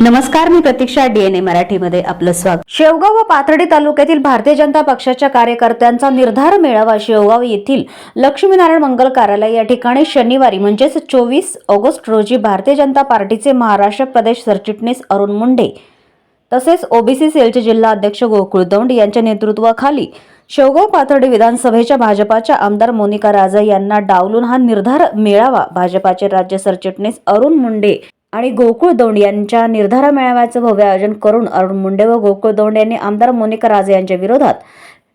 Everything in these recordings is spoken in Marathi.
नमस्कार मी प्रतीक्षा डीएनए मराठीमध्ये आपलं स्वागत. शेवगाव व पाथर्डी तालुक्यातील भारतीय जनता पक्षाच्या कार्यकर्त्यांचा निर्धार मेळावा शेवगाव येथील लक्ष्मीनारायण मंगल कार्यालय या ठिकाणी शनिवारी म्हणजेच चोवीस ऑगस्ट रोजी भारतीय जनता पार्टीचे महाराष्ट्र प्रदेश सरचिटणीस अरुण मुंडे तसेच ओबीसी सेलचे जिल्हा अध्यक्ष गोकुळ दौंड यांच्या नेतृत्वाखाली शेवगाव पाथर्डी विधानसभेच्या भाजपाच्या आमदार मोनिका राजा यांना डावलून हा निर्धार मेळावा भाजपाचे राज्य सरचिटणीस अरुण मुंडे आणि गोकुळ दौंड यांच्या निर्धार मेळाव्याचं भव्य आयोजन करून अरुण मुंडे व गोकुळ दौंड यांनी आमदार मोनिका राजे यांच्या विरोधात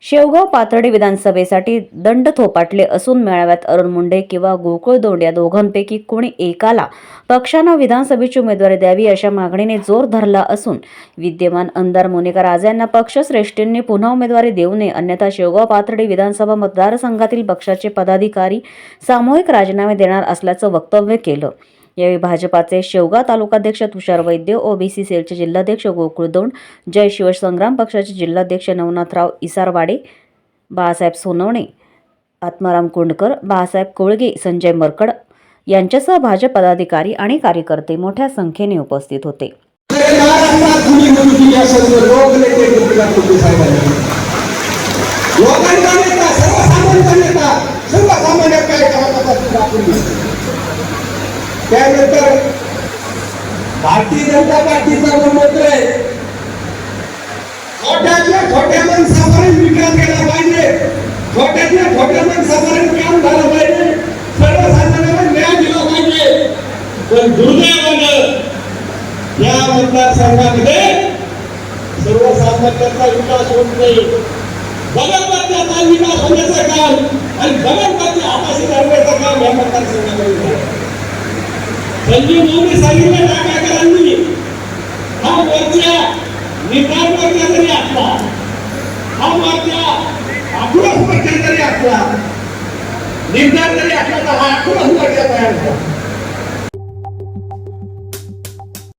शेवगाव पाथर्डी विधानसभेसाठी दंड थोपाटले असून मेळाव्यात अरुण मुंडे किंवा गोकुळ दौंड या दोघांपैकी कोणी एकाला पक्षानं विधानसभेची उमेदवारी द्यावी अशा मागणीने जोर धरला असून विद्यमान आमदार मोनिका राजे यांना पक्षश्रेष्ठींनी पुन्हा उमेदवारी देऊ नये अन्यथा शेवगाव पाथर्डी विधानसभा मतदारसंघातील पक्षाचे पदाधिकारी सामूहिक राजीनामे देणार असल्याचं वक्तव्य केलं. यावेळी भाजपाचे शेवगा तालुकाध्यक्ष तुषार वैद्य ओबीसी सेलचे जिल्हाध्यक्ष गोकुळ दोंड जय शिवसंग्राम पक्षाचे जिल्हाध्यक्ष नवनाथराव इसारवाडे बाळासाहेब सोनवणे आत्माराम कोंडकर बाळासाहेब कोळगे संजय मरकड यांच्यासह भाजप पदाधिकारी आणि कार्यकर्ते मोठ्या संख्येने उपस्थित होते. त्यानंतर भारतीय जनता पार्टीचा जो मंत्र आहे छोट्यातल्या छोट्या माणसापर्यंत विकास केला पाहिजे. छोट्यातल्या छोट्या माणसापर्यंत काम झालं पाहिजे. सर्वसामान्यांना न्याय दिला पाहिजे. पण दुर्दैवानं या मतदारसंघामध्ये सर्वसामान्यांचा विकास होत नाही. भगतपत्याचा विकास होण्याचं काम आणि भगतपत्या हाताशी धरण्याचं काम या मतदारसंघामध्ये झालं. संजीव भाऊने सांगितलं टाकाकरांनी हा मोर्चा निकाल मोर्चा तरी असला हा मोर्चा आक्रोश मोर्चा तरी असला निर्धार तरी असला तर हा आक्रोश मोर्चा तयार झाला